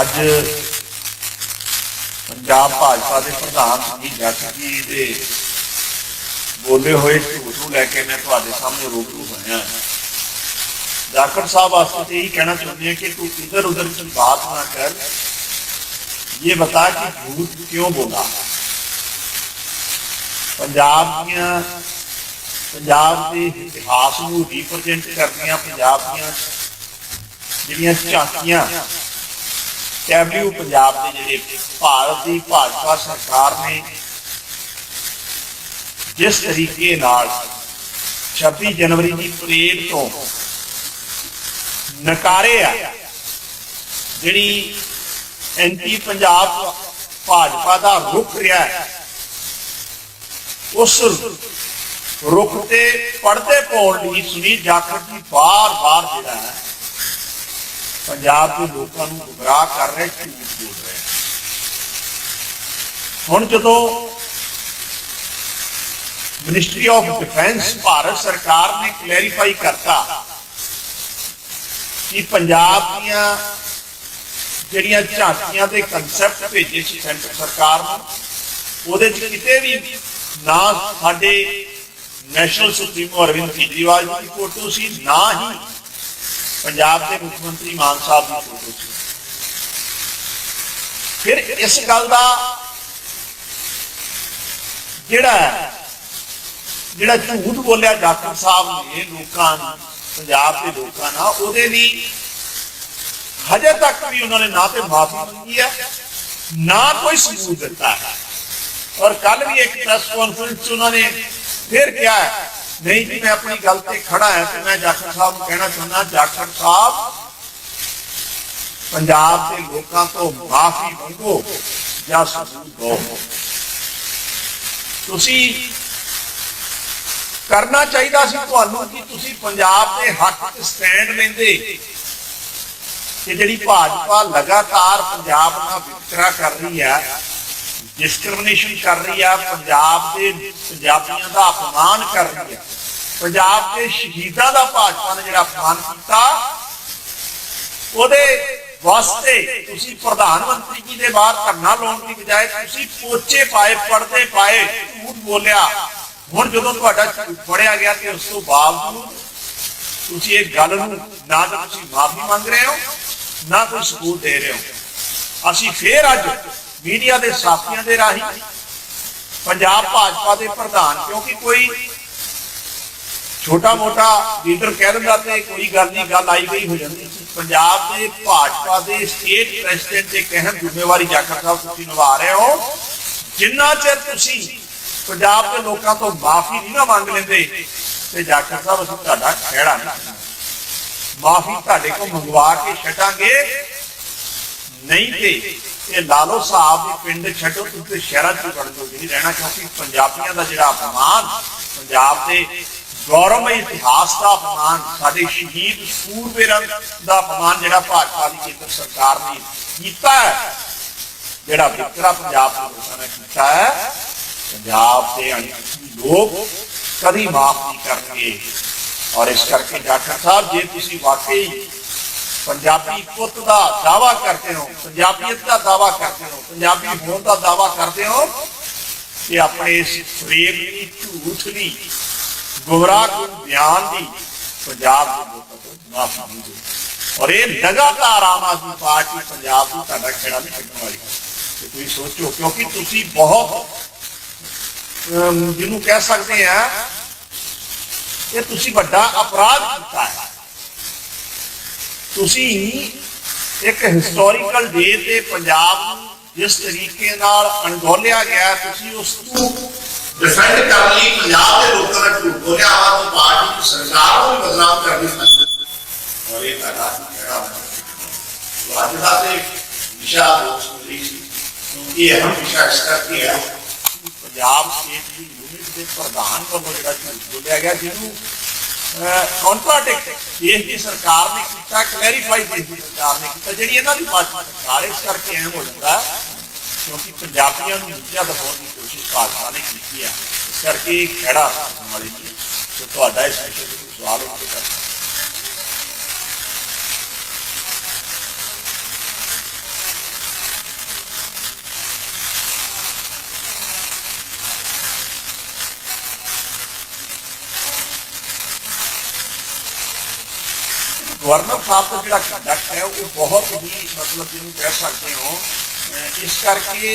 ਅੱਜ ਪੰਜਾਬ ਭਾਜਪਾ ਦੇ ਪ੍ਰਧਾਨ ਜੀ ਜੱਟ ਜੀ ਦੇ ਬੋਲੇ ਹੋਏ ਝੂਠ ਨੂੰ ਲੈ ਕੇ ਮੈਂ ਤੁਹਾਡੇ ਸਾਹਮਣੇ ਰੂਬਰੂ ਹੋਇਆ ਜਾਕਰ ਸਾਹਿਬ ਵਾਸਤੇ ਇਹ ਕਹਿਣਾ ਚਾਹੁੰਦੇ ਹਾਂ ਕਿ ਤੂੰ ਇਧਰ ਉਧਰ ਦੀ ਬਾਤ ਨਾ ਕਰ। ਇਹ ਬਤਾ ਕਿ ਝੂਠ ਕਿਉਂ ਬੋਲਾ ਪੰਜਾਬ ਦੀਆਂ, ਪੰਜਾਬ ਦੇ ਇਤਿਹਾਸ ਨੂੰ ਰਿਪਰੈਜ਼ੈਂਟ ਕਰਦੀਆਂ, ਪੰਜਾਬ ਦੀਆਂ ਜਿਹੜੀਆਂ ਝਾਕੀਆਂ ਕੈਬਲਿਊ ਪੰਜਾਬ ਦੇ ਜਿਹੜੇ ਭਾਰਤ ਦੀ ਭਾਜਪਾ ਸਰਕਾਰ ਨੇ ਜਿਸ ਤਰੀਕੇ ਨਾਲ 26 ਜਨਵਰੀ ਦੀ ਪਰੇਡ ਤੋਂ ਨਕਾਰੇ ਆ, ਜਿਹੜੀ ਐਂਟੀ ਪੰਜਾਬ ਭਾਜਪਾ ਦਾ ਰੁਖ ਰਿਹਾ ਹੈ, ਉਸ ਰੁਖ ਤੇ ਪੜਦੇ ਪਾਉਣ ਲਈ ਸੁਨੀਲ ਜਾਖੜ ਜੀ ਬਾਰ-ਬਾਰ ਜਿਹੜਾ ਹੈ ਪੰਜਾਬ ਦੇ ਲੋਕਾਂ ਨੂੰ ਗੁੰਮਰਾਹ ਕਰ ਰਹੇ ਝੂਠ ਬੋਲ ਰਹੇ ਹੁਣ ਜਦੋਂ ਮਿਨਿਸਟਰੀ ਆਫ ਡਿਫੈਂਸ ਭਾਰਤ ਸਰਕਾਰ ਨੇ ਕਲੈਰੀਫਾਈ ਕਰਤਾ ਕਿ ਪੰਜਾਬ ਦੀਆਂ ਜਿਹੜੀਆਂ ਝਾਂਕੀਆਂ ਦੇ ਕਨਸੈਪਟ ਭੇਜੇ ਸੀ ਸੈਂਟਰ ਸਰਕਾਰ ਨੂੰ, ਉਹਦੇ ਚ ਕਿਤੇ ਵੀ ਨਾ ਸਾਡੇ ਨੈਸ਼ਨਲ ਸੁਪਰੀਮੋ ਅਰਵਿੰਦ ਕੇਜਰੀਵਾਲ ਦੀ ਫੋਟੋ ਸੀ, ਨਾ ਹੀ ਪੰਜਾਬ ਦੇ ਮੁੱਖ ਮੰਤਰੀ ਮਾਨ ਸਾਹਿਬ ਦੀ ਫੋਟੋ ਸੀ। ਫਿਰ ਇਸ ਗੱਲ ਦਾ ਜਿਹੜਾ ਹੈ, ਜਿਹੜਾ ਝੂਠ ਬੋਲਿਆ ਡਾਕਟਰ ਸਾਹਿਬ ਨੇ ਲੋਕਾਂ ਨੂੰ ਪੰਜਾਬ ਦੇ ਲੋਕਾਂ ਨਾਲ ਉਹਦੇ ਲਈ ਹਜੇ ਤੱਕ ਵੀ ਉਹਨਾਂ ਨੇ ਨਾ ਤੇ ਮਾਫੀ ਮੰਗੀ ਹੈ ਨਾ ਕੋਈ ਸਬੂਤ ਦਿੱਤਾ ਹੈ। ਔਰ ਕੱਲ ਵੀ ਇੱਕ ਪ੍ਰੈਸ ਕਾਨਫਰੰਸ 'ਚ ਉਹਨਾਂ ਨੇ ਫਿਰ ਕਿਹਾ ਹੈ, ਨਹੀਂ ਜੀ, ਮੈਂ ਆਪਣੀ ਗੱਲ ਤੇ ਖੜਾ ਹਾਂ ਤੇ ਮੈਂ ਜਾਖੜ ਸਾਹਿਬ ਨੂੰ ਕਹਿਣਾ ਚਾਹੁੰਦਾ ਜਾਖੜ ਸਾਹਿਬ, ਪੰਜਾਬ ਦੇ ਲੋਕਾਂ ਤੋਂ ਮਾਫੀ ਮੰਗੋ ਜਾਂ ਸਬੂਤ ਦਿਓ। ਤੁਸੀਂ ਕਰਨਾ ਚਾਹੀਦਾ ਸੀ ਤੁਹਾਨੂੰ ਕਿ ਤੁਸੀਂ ਪੰਜਾਬ ਦੇ ਹੱਕ 'ਚ ਸਟੈਂਡ ਲੈਂਦੇ ਕਿ ਜਿਹੜੀ ਭਾਜਪਾ ਲਗਾਤਾਰ ਪੰਜਾਬ ਨਾਲ ਵਿਤਕਰਾ ਕਰ ਰਹੀ ਹੈ ਡਿਸਕ੍ਰਿਮੀਨੇਸ਼ਨ ਕਰ ਰਹੀ ਹੈ ਪੰਜਾਬ ਦੇ ਪੰਜਾਬੀਆਂ ਦਾ ਅਪਮਾਨ ਕਰ ਰਹੀ ਹੈ ਪੰਜਾਬ ਦੇ ਸ਼ਹੀਦਾਂ ਦਾ ਭਾਜਪਾ ਨੇ ਜਿਹੜਾ ਅਪਮਾਨ ਕੀਤਾ, ਉਹਦੇ ਵਾਸਤੇ ਤੁਸੀਂ ਪ੍ਰਧਾਨ ਮੰਤਰੀ ਜੀ ਦੇ ਬਾਹਰ ਧਰਨਾ ਲਾਉਣ ਦੀ ਬਜਾਏ ਤੁਸੀਂ ਪੋਚੇ ਪਾਏ ਪੜਦੇ ਪਾਏ, ਝੂਠ ਬੋਲਿਆ। ਹੁਣ ਜਦੋਂ ਤੁਹਾਡਾ ਝੂਠ ਫੜਿਆ ਗਿਆ ਤੇ ਉਸ ਤੋਂ ਬਾਵਜੂਦ ਤੁਸੀਂ ਇਹ ਗੱਲ ਨੂੰ ਨਾ ਤਾਂ ਤੁਸੀਂ ਮਾਫੀ ਮੰਗ ਰਹੇ ਹੋ, ਨਾ ਕੋਈ ਸਬੂਤ ਦੇ ਰਹੇ ਹੋ। ਅਸੀਂ ਫੇਰ ਅੱਜ ਮੀਡੀਆ ਦੇ ਸਾਥੀਆਂ ਦੇ ਰਾਹੀਂ ਪੰਜਾਬ ਭਾਜਪਾ ਦੇ ਪ੍ਰਧਾਨ, ਕਿਉਂਕਿ ਕੋਈ ਛੋਟਾ ਮੋਟਾ ਲੀਡਰ ਕਹਿ ਦਿੰਦਾ ਤੇ ਕੋਈ ਗੱਲ ਨਹੀਂ, ਗੱਲ ਆਈ ਗਈ ਹੋ ਜਾਂਦੀ। ਪੰਜਾਬ ਦੇ ਭਾਜਪਾ ਦੇ ਸਟੇਟ ਪ੍ਰੈਜ਼ੀਡੈਂਟ ਦੇ ਕਹਿਣ ਜ਼ਿੰਮੇਵਾਰੀ ਜਾਖੜ ਸਾਹਿਬ ਤੁਸੀਂ ਨਿਭਾ ਰਹੇ ਹੋ। ਜਿੰਨਾ ਚਿਰ ਤੁਸੀਂ ਪੰਜਾਬ ਦੇ ਲੋਕਾਂ ਤੋਂ ਮਾਫੀ ਨਹੀਂ ਨਾ ਮੰਗ ਲੈਂਦੇ, ਤੇ ਜਾਖੜ ਸਾਹਿਬ, ਅਸੀਂ ਤੁਹਾਡਾ ਖਹਿੜਾ ਨਹੀਂ ਮਾਫੀ ਤੁਹਾਡੇ ਕੋਲ ਮੰਗਵਾ ਕੇ ਛੱਡਾਂਗੇ। ਨਹੀਂ ਤੇ ਇਹ ਲਾਲੋ ਸਾਹਿਬ ਦੇ ਪਿੰਡ ਛੱਡੋ ਤੁਸੀਂ ਸ਼ਹਿਰਾਂ 'ਚ ਵੜ ਜਾਓਗੇ ਨਹੀਂ ਰਹਿਣਾ ਕਿਉਂਕਿ ਪੰਜਾਬੀਆਂ ਦਾ ਜਿਹੜਾ ਅਪਮਾਨ, ਪੰਜਾਬ ਦੇ ਗੌਰਵਮਈ ਇਤਿਹਾਸ ਦਾ ਅਪਮਾਨ, ਸਾਡੇ ਸ਼ਹੀਦ ਸੂਰਬੀਰਾਂ ਦਾ ਅਪਮਾਨ ਜਿਹੜਾ ਭਾਜਪਾ ਦੀ ਕੇਂਦਰ ਸਰਕਾਰ ਨੇ ਕੀਤਾ ਜਿਹੜਾ ਵਿਤਕਰਾ ਪੰਜਾਬ ਦੇ ਲੋਕਾਂ ਨੇ ਕੀਤਾ ਹੈ, ਪੰਜਾਬ ਦੇ ਅਣਖੀ ਲੋਕ ਕਦੀ ਮਾਫ ਨਹੀਂ ਕਰਨਗੇ। ਔਰ ਇਸ ਕਰਕੇ ਡਾਕਟਰ ਸਾਹਿਬ, ਜੇ ਤੁਸੀਂ ਵਾਕਈ ਪੰਜਾਬੀ ਪੁੱਤ ਦਾ ਦਾਵਾ ਕਰਦੇ ਹੋ, ਪੰਜਾਬੀਅਤ ਦਾ ਦਾਵਾ ਕਰਦੇ ਹੋ, ਪੰਜਾਬੀ ਹੋਣ ਦਾ ਦਾਵਾ ਕਰਦੇ ਹੋ ਕਿ ਆਪਣੇ ਇਸ ਫਰੇਮ ਦੀ ਝੂਠ ਦੀ, ਗੁਮਰਾਹ ਬਿਆਨ ਦੀ ਪੰਜਾਬ ਦੇ ਲੋਕਾਂ ਤੋਂ ਮਾਫੀ ਮੰਗੋ। ਔਰ ਇਹ ਲਗਾਤਾਰ ਆਮ ਆਦਮੀ ਪਾਰਟੀ ਪੰਜਾਬ ਨੂੰ ਤੁਹਾਡਾ ਖੇੜਾ ਨਹੀਂ ਛੱਡਣ ਵਾਲੀ ਤੇ ਤੁਸੀਂ ਸੋਚੋ, ਕਿਉਂਕਿ ਤੁਸੀਂ ਬਹੁਤ ਜਿਹਨੂੰ ਕਹਿ ਸਕਦੇ ਆ, ਇਹ ਤੁਸੀਂ ਵੱਡਾ ਅਪਰਾਧ ਕੀਤਾ ਹੈ। ਤੁਸੀਂ ਇੱਕ ਹਿਸਟੋਰੀਕਲ ਡੇ ਤੇ ਪੰਜਾਬ ਨੂੰ ਜਿਸ ਤਰੀਕੇ ਨਾਲ ਅਣਗੌਲਿਆ ਗਿਆ, ਤੁਸੀਂ ਉਸ ਨੂੰ ਡਿਫੈਂਡ ਕਰਨ ਲਈ ਪੰਜਾਬ ਦੇ ਲੋਕਾਂ ਦਾ ਝੂਠ ਬੋਲਿਆ, ਆਮ ਪਾਰਟੀ ਦੀ ਸਰਕਾਰ ਨੂੰ ਵੀ ਬਦਨਾਮ ਕਰ ਦਿੱਤਾ ਔਰ ਇਹ ਤੁਹਾਡਾ ਜਿਹੜਾ ਅੱਜ ਦਾ ਤੇ ਵਿਸ਼ਾ ਦੋਸਤ ਲਈ ਸੀ ਇਹ ਹਮ ਵਿਸ਼ਾ ਇਸ ਕਰਕੇ ਹੈ ਪੰਜਾਬ ਸਟੇਟ ਦੀ ਯੂਨਿਟ ਦੇ ਪ੍ਰਧਾਨ ਵੱਲੋਂ ਜਿਹੜਾ ਝੂਠ ਬੋਲਿਆ ਗਿਆ, ਜਿਹਨੂੰ ਕੰਟਰਾਡਿਕਟ ਦੇਸ਼ ਦੀ ਸਰਕਾਰ ਨੇ ਕੀਤਾ ਕਲੈਰੀਫਾਈ ਦੇਸ਼ ਦੀ ਸਰਕਾਰ ਨੇ ਕੀਤਾ, ਜਿਹੜੀ ਇਹਨਾਂ ਦੀ ਭਾਜਪਾ ਸਰਕਾਰ ਇਸ ਕਰਕੇ ਐਂ ਹੋ ਜਾਂਦਾ ਕਿਉਂਕਿ ਪੰਜਾਬੀਆਂ ਨੂੰ ਉੱਚਾ ਦਿਖਾਉਣ ਦੀ ਕੋਸ਼ਿਸ਼ ਭਾਜਪਾ ਨੇ ਕੀਤੀ ਹੈ। ਇਸ ਕਰਕੇ ਇਹ ਖੜਾ ਵਾਲੀ ਨਹੀਂ ਤੇ ਤੁਹਾਡਾ ਇਸ ਵਿਸ਼ੇ ਤੇ ਸਵਾਲ ਹੋਵੇ ਗਵਰਨਰ ਸਾਹਿਬ ਦਾ ਜਿਹੜਾ ਕੰਡਕਟ ਹੈ, ਉਹ ਬਹੁਤ ਹੀ ਮਤਲਬ ਜਿਹਨੂੰ ਕਹਿ ਸਕਦੇ ਹੋ ਇਸ ਕਰਕੇ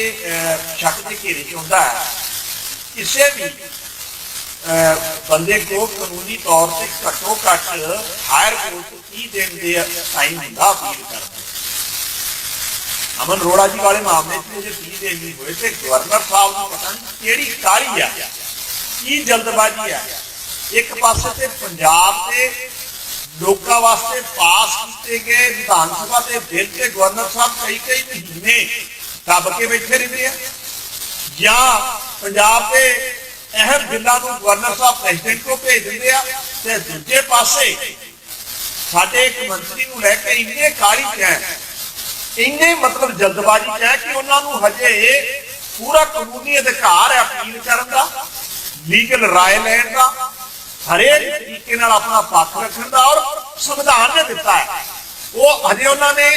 ਸ਼ੱਕ ਦੇ ਘੇਰੇ 'ਚ ਹੁੰਦਾ ਹੈ। ਕਿਸੇ ਵੀ ਬੰਦੇ ਕੋ ਕਾਨੂੰਨੀ ਤੌਰ ਤੇ ਘੱਟੋ ਘੱਟ ਹਾਇਰ ਕੋਰਟ 30 ਦਿਨ ਦੇ ਟਾਈਮ ਹੁੰਦਾ ਅਪੀਲ ਕਰਨ ਅਮਨ ਰੋੜਾ ਜੀ ਵਾਲੇ ਮਾਮਲੇ 'ਚ ਜੇ 30 ਦਿਨ ਨਹੀਂ ਹੋਏ ਤੇ ਗਵਰਨਰ ਸਾਹਿਬ ਨੂੰ ਪਤਾ ਨਹੀਂ ਕਿਹੜੀ ਕਾਲੀ ਆ, ਕੀ ਜਲਦਬਾਜ਼ੀ ਆ। ਇੱਕ ਪਾਸੇ ਤੇ ਪੰਜਾਬ ਤੇ ਲੋਕਾਂ ਵਾਸਤੇ ਪਾਸ ਕੀਤੇ ਗਏ, ਵਿਧਾਨ ਸਭਾ ਦੇ ਬਿੱਲ ਤੇ ਗਵਰਨਰ ਸਾਹਿਬ ਕਈ ਕਈ ਮਹੀਨੇ ਦੱਬ ਕੇ ਬੈਠੇ ਰਹਿੰਦੇ ਆ। ਜਾਂ ਪੰਜਾਬ ਦੇ ਅਹਿਮ ਬਿੱਲਾਂ ਨੂੰ ਗਵਰਨਰ ਸਾਹਿਬ ਪ੍ਰੈਜ਼ੀਡੈਂਟ ਕੋ ਭੇਜ ਦਿੰਦੇ ਆ ਤੇ ਦੂਜੇ ਪਾਸੇ ਸਾਡੇ ਇੱਕ ਮੰਤਰੀ ਨੂੰ ਲੈ ਕੇ ਇੰਨੇ ਕਾਲੀ ਹੈ ਇੰਨੇ ਮਤਲਬ ਜਲਦਬਾਜ਼ੀ ਹੈ ਕਿ ਉਹਨਾਂ ਨੂੰ ਹਜੇ ਪੂਰਾ ਕਾਨੂੰਨੀ ਅਧਿਕਾਰ ਹੈ ਅਪੀਲ ਕਰਨ ਦਾ ਲੀਗਲ ਰਾਏ ਲੈਣ ਦਾ, ਹਰੇਕ ਤਰੀਕੇ ਨਾਲ ਆਪਣਾ ਪੱਖ ਰੱਖਣ ਦਾ ਔਰ ਸੰਵਿਧਾਨ ਨੇ ਦਿੱਤਾ ਹੈ। ਉਹ ਹਜੇ ਉਹਨਾਂ ਨੇ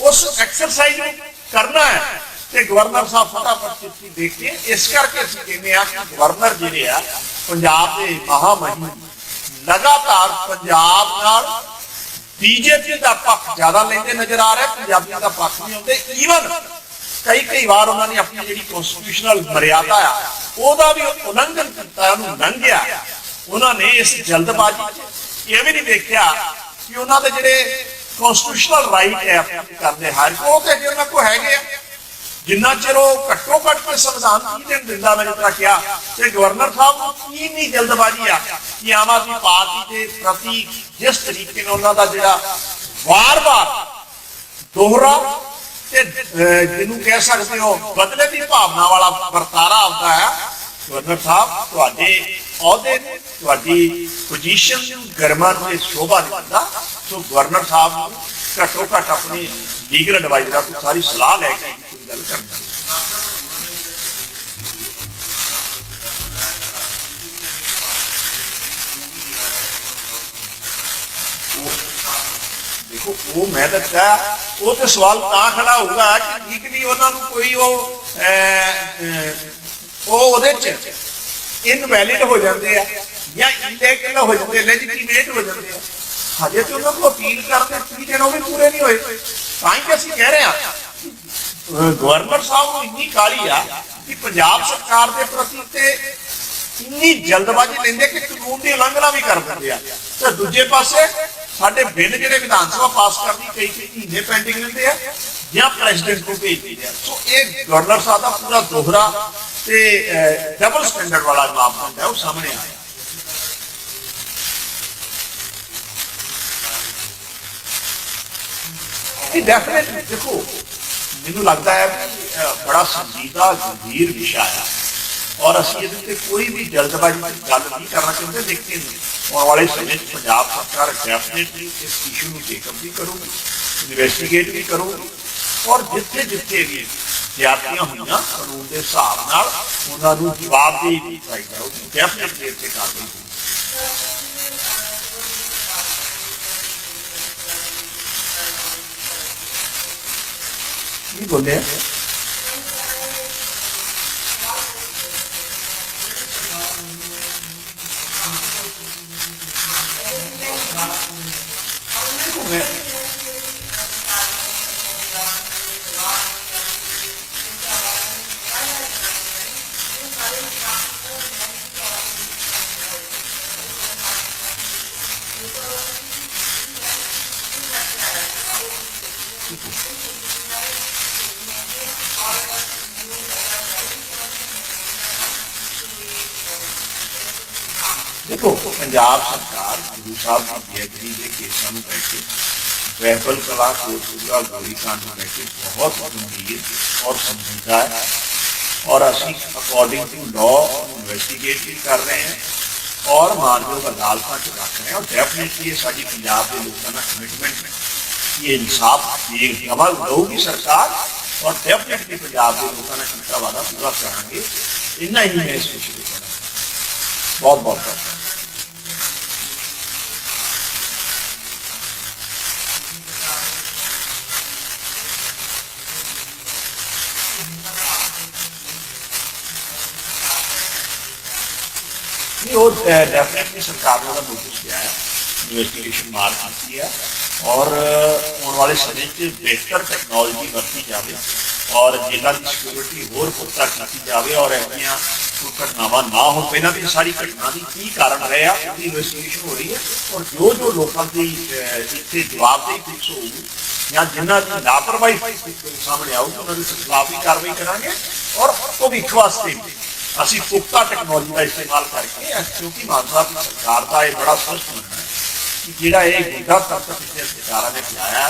ਉਸ ਐਕਸਰਸਾਈਜ਼ ਨੂੰ ਕਰਨਾ ਹੈ ਤੇ ਗਵਰਨਰ ਸਾਹਿਬ ਫਟਾਫਟ ਚਿੱਠੀ ਦੇ ਕੇ ਇਸ ਕਰਕੇ ਅਸੀਂ ਕਹਿੰਦੇ ਆ ਕਿ ਗਵਰਨਰ ਜਿਹੜੇ ਆ, ਪੰਜਾਬ ਦੇ ਮਹਾਮਹਿਮ ਲਗਾਤਾਰ ਪੰਜਾਬ ਨਾਲ ਬੀਜੇਪੀ ਦਾ ਪੱਖ ਜ਼ਿਆਦਾ ਲੈਂਦੇ ਨਜ਼ਰ ਆ ਰਿਹਾ, ਪੰਜਾਬੀਆਂ ਦਾ ਪੱਖ ਨਹੀਂ ਆਉਂਦੇ। ਈਵਨ ਕਈ ਕਈ ਵਾਰ ਉਹਨਾਂ ਨੇ ਆਪਣੀ ਜਿਹੜੀ ਕਨਸਟੀਟਿਊਸ਼ਨਲ ਮਰਿਆਦਾ ਆ, ਉਹਦਾ ਵੀ ਉਲੰਘਣ ਕੀਤਾ, ਉਹਨੂੰ ਲੰਘਿਆ। ਉਹਨਾਂ ਨੇ ਇਸ ਜਲਦਬਾਜ਼ੀ 'ਚ ਇਹ ਵੀ ਨਹੀਂ ਦੇਖਿਆ ਕਿ ਉਹਨਾਂ ਦੇ ਜਿਹੜੇ ਕਨਸਟੀਟਿਊਸ਼ਨਲ ਰਾਈਟ ਹੈ ਕਰਦੇ ਹਰ ਉਹ ਤੇ ਜੇ ਉਹਨਾਂ ਕੋ ਹੈਗੇ ਆ। ਜਿੰਨਾ ਚਿਰ ਉਹ ਘੱਟੋ ਘੱਟ ਕੋਈ ਸੰਵਿਧਾਨ 30 ਦਿਨ ਦਿੰਦਾ, ਮੈਂ ਜਿੱਦਾਂ ਕਿਹਾ, ਤੇ ਗਵਰਨਰ ਸਾਹਿਬ ਨੂੰ ਕੀ ਨਹੀਂ ਜਲਦਬਾਜ਼ੀ ਆ ਕਿ ਆਮ ਆਦਮੀ ਪਾਰਟੀ ਦੇ ਪ੍ਰਤੀ ਜਿਸ ਤਰੀਕੇ ਨਾਲ ਉਹਨਾਂ ਦਾ ਜਿਹੜਾ ਵਾਰ-ਵਾਰ ਦੋਹਰਾ ਤੇ ਜਿਹਨੂੰ ਕਹਿ ਸਕਦੇ ਹੋ, ਬਦਲੇ ਦੀ ਭਾਵਨਾ ਵਾਲਾ ਵਰਤਾਰਾ ਆਉਂਦਾ ਹੈ। ਗਵਰਨਰ ਸਾਹਿਬ, ਤੁਹਾਡੇ ਅਹੁਦੇ ਨੂੰ ਤੁਹਾਡੀ ਪੋਜੀਸ਼ਨ ਗਰਮਾ ਤੇ ਸ਼ੋਭਾ ਨਹੀਂ ਸੋ ਗਵਰਨਰ ਸਾਹਿਬ ਨੂੰ ਘੱਟੋ ਘੱਟ ਆਪਣੀ ਲੀਗਲ ਐਡਵਾਈਜ਼ਰਾਂ ਤੋਂ ਸਾਰੀ ਸਲਾਹ ਲੈ ਕੇ ਗੱਲ ਕਰਨੀ। ਦੇਖੋ, ਉਹ ਮੈਂ ਦੱਸਿਆ, ਉਹ ਤੇ ਸਵਾਲ ਤਾਂ ਖੜਾ ਹੋਊਗਾ ਕਿ ਲੀਗਲੀ ਉਹਨਾਂ ਨੂੰ ਕੋਈ ਉਹ ਉਹ ਉਹਦੇ ਚ ਇਨਵੈਲਿਡ ਹੋ ਜਾਂਦੇ ਆ ਜਾਂ ਇਲੀਗਲ ਹੋ ਜਾਂਦੇ ਲੈਜੀਟੀਮੇਟ ਹੋ ਜਾਂਦੇ ਆ। ਹਜੇ ਤੇ ਉਹਨਾਂ ਨੂੰ ਅਪੀਲ ਕਰਦੇ ਕੀ ਦਿਨ ਉਹ ਵੀ ਪੂਰੇ ਨਹੀਂ ਹੋਏ। ਤਾਂ ਹੀ ਕਿ ਅਸੀਂ ਕਹਿ ਰਹੇ ਆ ਗਵਰਨਰ ਸਾਹਿਬ ਨੂੰ ਇੰਨੀ ਕਾਲੀ ਆ ਕਿ ਪੰਜਾਬ ਸਰਕਾਰ ਦੇ ਪ੍ਰਤੀ ਤੇ ਇੰਨੀ ਜਲਦਬਾਜ਼ੀ ਲੈਂਦੇ ਕਿ ਕਾਨੂੰਨ ਦੀ ਉਲੰਘਣਾ ਵੀ ਕਰ ਦਿੰਦੇ ਆ। ਤੇ ਦੂਜੇ ਪਾਸੇ ਸਾਡੇ ਬਿੱਲ ਜਿਹੜੇ ਵਿਧਾਨ ਸਭਾ ਪਾਸ ਕਰਦੀ ਕਈ ਕਈ ਮਹੀਨੇ ਪੈਂਡਿੰਗ ਰਹਿੰਦੇ ਆ। ਜਾਂ ਪ੍ਰੈਜ਼ੀਡੈਂਟ ਨੂੰ ਭੇਜ ਦਿੰਦੇ ਆ ਸੋ ਇਹ ਗਵਰਨਰ ਸਾਹਿਬ ਦਾ ਪੂਰਾ ਦੋਹਰਾ ਤੇ ਡਬਲ ਸਟੈਂਡਰਡ ਵਾਲਾ ਮਾਪਦੰਡ ਹੈ ਉਹ ਸਾਹਮਣੇ ਆਇਆ ਇਹ ਡੈਫੀਨਿਟ ਦੇਖੋ ਮੈਨੂੰ ਲੱਗਦਾ ਹੈ ਕਿ ਅਹ, ਬੜਾ ਸੰਜੀਦਾ ਗੰਭੀਰ ਵਿਸ਼ਾ ਹੈ ਔਰ ਅਸੀਂ ਇਹਦੇ ਤੇ ਕੋਈ ਵੀ ਜਲਦਬਾਜ਼ੀ ਦੀ ਗੱਲ ਨਹੀਂ ਕਰਨਾ ਚਾਹੁੰਦੇ ਲੇਕਿਨ ਆਉਣ ਵਾਲੇ ਸਮੇਂ 'ਚ ਪੰਜਾਬ ਸਰਕਾਰ ਡੈਫੀਨਿਟਲੀ ਇਸ ਇਸ਼ੂ ਨੂੰ ਟੇਕਅਪ ਵੀ ਕਰੂਗੀ ਇਨਵੈਸਟੀਗੇਟ ਵੀ ਕਰੂਗੀ ਔਰ ਜਿੱਥੇ ਜਿੱਥੇ ਵੀ ਜ਼ਿਆਦਤੀਆਂ ਹੋਈਆਂ, ਕਾਨੂੰਨ ਦੇ ਹਿਸਾਬ ਨਾਲ ਉਹਨਾਂ ਨੂੰ ਜਵਾਬਦੇਹੀ ਦੀ ਚਾਹੀਦਾ ਉਹ ਡੈਫੀਨਿਟਲੀ ਇੱਥੇ ਕਾਰਵਾਈ ਹੋਊਗੀ ਕੀ ਬੋਲਿਆ? ਦੇਖੋ ਪੰਜਾਬ ਸਰਕਾਰ ਗੁਰੂ ਸਾਹਿਬ ਦੀ ਬੇਅਦਬੀ ਦੇ ਕੇਸਾਂ ਨੂੰ ਲੈ ਕੇ, ਵੈਪਲ ਕਲਾ ਕੋਟਪੁਰਾ ਗੋਲੀकांड ਨੂੰ ਲੈ ਕੇ ਬਹੁਤ ਗੰਭੀਰ ਔਰ ਸੰਜੀਦਾ ਹੈ ਔਰ ਅਸੀਂ ਅਕੋਰਡਿੰਗ ਟੂ ਲਾਅ ਇਨਵੈਸਟੀਗੇਟ ਵੀ ਕਰ ਰਹੇ ਹਾਂ ਔਰ ਮਾਨਯੋਗ ਅਦਾਲਤਾਂ 'ਚ ਰੱਖ ਰਹੇ ਹਾਂ ਔਰ ਡੈਫੀਨਿਟਲੀ ਇਹ ਸਾਡੀ ਪੰਜਾਬ ਦੇ ਲੋਕਾਂ ਦਾ ਕਮਿਟਮੈਂਟ ਹੈ ਕਿ ਇਹ ਇਨਸਾਫ ਦੀ ਅਮਲ ਹੋਊਗੀ ਸਰਕਾਰ ਔਰ ਡੈਫੀਨਿਟਲੀ ਪੰਜਾਬ ਦੇ ਲੋਕਾਂ ਦਾ ਕੀਤਾ ਵਾਦਾ ਪੂਰਾ ਕਰਾਂਗੇ, ਇੰਨਾ ਹੀ ਮੈਂ ਇਸ ਵਿਸ਼ੇ ਵਿੱਚ ਕਹਿਣਾ ਬਹੁਤ ਬਹੁਤ ਧੰਨਵਾਦ। ਨਹੀਂ ਉਹ ਡੈਫੀਨਿਟਲੀ ਸਰਕਾਰ ਨੂੰ ਉਹਦਾ ਨੋਟਿਸ ਗਿਆ ਹੈ ਇਨਵੈਸਟੀਗੇਸ਼ਨ ਮਾਰ ਕੀਤੀ ਹੈ ਔਰ ਆਉਣ ਵਾਲੇ ਸਮੇਂ 'ਚ ਬਿਹਤਰ ਟੈਕਨੋਲੋਜੀ ਵਰਤੀ ਜਾਵੇ ਔਰ ਜੇਲ੍ਹਾਂ ਦੀ ਸਿਕਿਉਰਿਟੀ ਹੋਰ ਪੁਖਤਾ ਕੀਤੀ ਜਾਵੇ ਔਰ ਇਹਨੀਆਂ ਘਟਨਾਵਾਂ ਨਾ ਹੋਣ ਪਹਿਲਾਂ ਵੀ ਸਾਰੀ ਘਟਨਾ ਦੀ ਕੀ ਕਾਰਨ ਰਹੇ ਆ ਉਹਦੀ ਇਨਵੈਸਟੀਗੇਸ਼ਨ ਹੋ ਰਹੀ ਹੈ ਔਰ ਜੋ ਜੋ ਲੋਕਾਂ ਦੀ ਇੱਥੇ ਜਵਾਬਦੇਹੀ ਫਿਕਸ ਹੋਊਗੀ ਜਾਂ ਜਿਨ੍ਹਾਂ ਦੀ ਲਾਪਰਵਾਹੀ ਸਾਹਮਣੇ ਆਊਗੀ ਉਹਨਾਂ ਦੇ ਖਿਲਾਫ ਵੀ ਕਾਰਵਾਈ ਕਰਾਂਗੇ ਔਰ ਭਵਿੱਖ ਵਾਸਤੇ ਅਸੀਂ ਪੁਖਤਾ ਟੈਕਨੋਲੋਜੀ ਦਾ ਇਸਤੇਮਾਲ ਕਰਕੇ ਇਸ- ਕਿਉਂਕਿ ਮਾਨ ਦੀ ਸਰਕਾਰ ਦਾ ਇਹ ਬੜਾ ਸਪਸ਼ਟ ਹੈ ਕਿ ਜਿਹੜਾ ਇਹ ਗੁੰਡਾ ਤੱਕ ਪਿਛਲੇ ਸਰਕਾਰਾਂ ਨੇ ਚਲਾਇਆ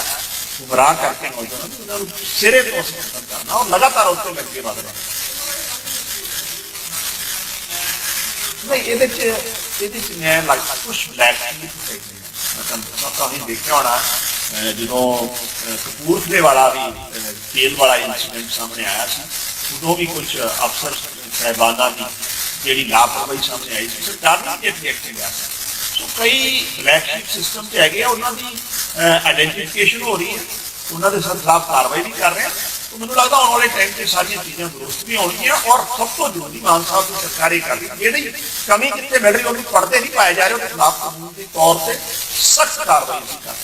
ਗੁੰਮਰਾਹ ਕਰਕੇ ਨੌਜਵਾਨਾਂ ਨੂੰ, ਉਹਨਾਂ ਨੂੰ ਸਿਰੇ ਤੋਂ ਖਤਮ ਕਰਨਾ ਔਰ ਲਗਾਤਾਰ ਉਸ ਤੋਂ ਅੱਗੇ ਵਧਣਾ ਨਹੀਂ, ਇਹਦੇ ਚ ਇਹਦੇ ਚ ਮੈਂ ਲੱਗਦਾ ਕੁਝ ਬਲੈਕ ਸ਼ੀਟ ਚਾਹੀਦੀ ਮੈਂ ਤੁਹਾਨੂੰ ਦੱਸਾਂ ਦੇਖਿਆ ਹੋਣਾ ਜਦੋਂ ਕਪੂਰਥਲੇ ਵਾਲਾ ਵੀ ਤੇਲ ਵਾਲਾ ਇਨਸੀਡੈਂਟ ਸਾਹਮਣੇ ਆਇਆ ਸੀ, ਉਦੋਂ ਵੀ ਕੁਝ ਅਫਸਰ ਸਹਿਬਾਨਾਂ ਦੀ ਜਿਹੜੀ ਲਾਪਰਵਾਹੀ ਸਾਹਮਣੇ ਆਈ ਸੀ ਸਰਕਾਰ ਨੇ ਇਹ ਐਕਸ਼ਨ ਲਿਆ ਸੋ ਕਈ ਬਲੈਕ ਸ਼ੀਟ ਸਿਸਟਮ ਤੇ ਹੈਗੇ ਆ, ਉਹਨਾਂ ਦੀ ਆਇਡੈਂਟੀਫਿਕੇਸ਼ਨ ਹੋ ਰਹੀ ਹੈ। ਉਹਨਾਂ ਦੇ ਸਰ ਖਿਲਾਫ ਕਾਰਵਾਈ ਵੀ ਕਰ ਰਹੇ ਆ। ਤਾਂ ਮੈਨੂੰ ਲੱਗਦਾ ਆਉਣ ਵਾਲੇ ਟਾਈਮ ਤੇ ਸਾਰੀਆਂ ਚੀਜ਼ਾਂ ਦਰੁਸਤ ਵੀ ਹੋਣਗੀਆਂ ਔਰ ਸਭ ਤੋਂ ਜ਼ਰੂਰੀ ਮਾਨ ਸਾਹਿਬ ਦੀ ਸਰਕਾਰ ਇਹ ਕਰ ਰਹੀ ਜਿਹੜੀ ਕਮੀ ਕਿੱਥੇ ਮਿਲ ਰਹੀ ਉਹਨੂੰ ਪੜਦੇ ਨਹੀਂ, ਪਾਏ ਜਾ ਰਹੇ ਉਹਦੇ ਖਿਲਾਫ ਕਾਨੂੰਨ ਦੇ ਤੌਰ ਤੇ ਸਖਤ ਕਾਰਵਾਈ ਅਸੀਂ ਕਰ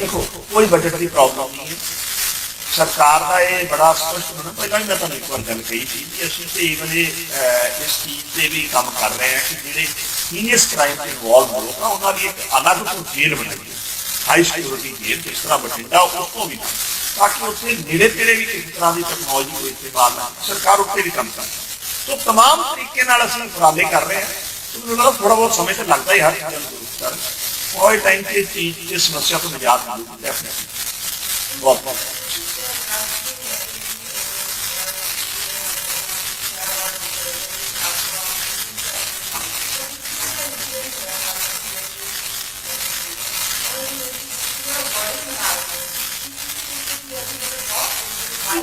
ਨਹੀਂ ਦੇਖੋ ਕੋਈ ਬਜਟ ਦੀ ਪ੍ਰੋਬਲਮ ਨਹੀਂ ਹੈ। ਸਰਕਾਰ ਦਾ ਇਹ ਬੜਾ ਸਪਸ਼ਟ ਹੋਣਾ ਪਹਿਲਾਂ ਵੀ ਮੈਂ ਤੁਹਾਨੂੰ ਇੱਕ ਵਾਰ ਗੱਲ ਕਹੀ ਸੀ ਕਿ ਅਸੀਂ ਤੇ ਇਵਨ ਇਹ ਅਹ, ਇਸ ਚੀਜ਼ ਤੇ ਵੀ ਕੰਮ ਕਰ ਰਹੇ ਹਾਂ ਕਿ ਜਿਹੜੇ ਸੀਨੀਅਰ ਕ੍ਰਾਈਮ ਦੇ ਇਨਵੋਲਵ ਲੋਕ ਆ ਉਹਨਾਂ ਦੀ ਇੱਕ ਅਲੱਗ ਤੋਂ ਜੇਲ੍ਹ ਬਣਾਈ ਹਾਈ ਸਿਕਿਉਰਿਟੀ ਜੇਲ੍ਹ ਜਿਸ ਤਰ੍ਹਾਂ ਬਠਿੰਡਾ ਉਸ ਤੋਂ ਵੀ ਨਾ। ਤਾਂ ਕਿ ਉੱਥੇ ਨੇੜੇ ਤੇੜੇ ਵੀ ਕਿਸੇ ਤਰ੍ਹਾਂ ਦੀ ਟੈਕਨੋਲੋਜੀ ਕੋਈ ਇਸਤੇਮਾਲ ਨਾ ਸਰਕਾਰ ਉੱਤੇ ਵੀ ਕੰਮ ਕਰ ਸੋ ਤਮਾਮ ਤਰੀਕੇ ਨਾਲ ਅਸੀਂ ਉਪਰਾਲੇ ਕਰ ਰਹੇ ਹਾਂ। ਸੋ ਮੈਨੂੰ ਲੱਗਦਾ ਥੋੜਾ ਬਹੁਤ ਸਮੇਂ ਤਾਂ ਲੱਗਦਾ ਹੀ ਹਰ ਚੀਜ਼ ਨੂੰ ਦੁਰਸਤ ਕਰਨ ਕੋਈ ਟਾਈਮ ਤੇ ਇਸ ਚੀਜ਼ ਇਸ ਸਮੱਸਿਆ ਤੋਂ ਨਿਜਾਤ ਮਿਲੂਗੀ ਡੈਫੀਨਿਟਲੀ ਬਹੁਤ ਬਹੁਤ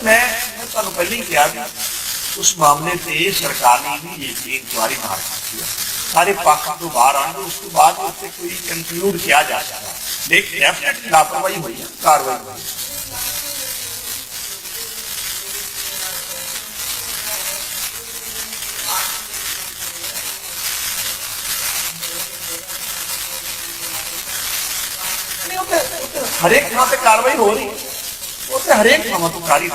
ਮੈਂ ਮੈਂ ਤੁਹਾਨੂੰ ਪਹਿਲਾਂ ਹੀ ਕਿਹਾ ਵੀ ਉਸ ਮਾਮਲੇ ਤੇ ਸਰਕਾਰ ਨੇ ਵੀ ਇਹ ਇਨਕੁਆਰੀ ਮਾਰ ਦਿੱਤੀ ਹੈ ਸਾਰੇ ਪੱਖ ਤੋਂ ਬਾਹਰ ਆਉਣਗੇ ਉਸ ਤੋਂ ਬਾਅਦ ਉੱਤੇ ਕੋਈ ਕੰਕਲੂਡ ਕਿਹਾ ਜਾ ਸਕਦਾ ਲੇਕਿਨ ਡੈਫੀਨਿਟਲੀ ਲਾਪਰਵਾਹੀ ਹੋਈ ਹੈ ਕਾਰਵਾਈ ਹੋਈ ਹੈ ਨਹੀਂ, ਉਹ ਤੇ- ਉਹ ਤੇ ਹਰੇਕ ਥਾਂ ਤੇ ਕਾਰਵਾਈ ਹੋ ਰਹੀ ਹੈ ਉਹ ਤੇ ਹਰੇਕ ਥਾਂ ਤੋਂ ਕਰ ਹੀ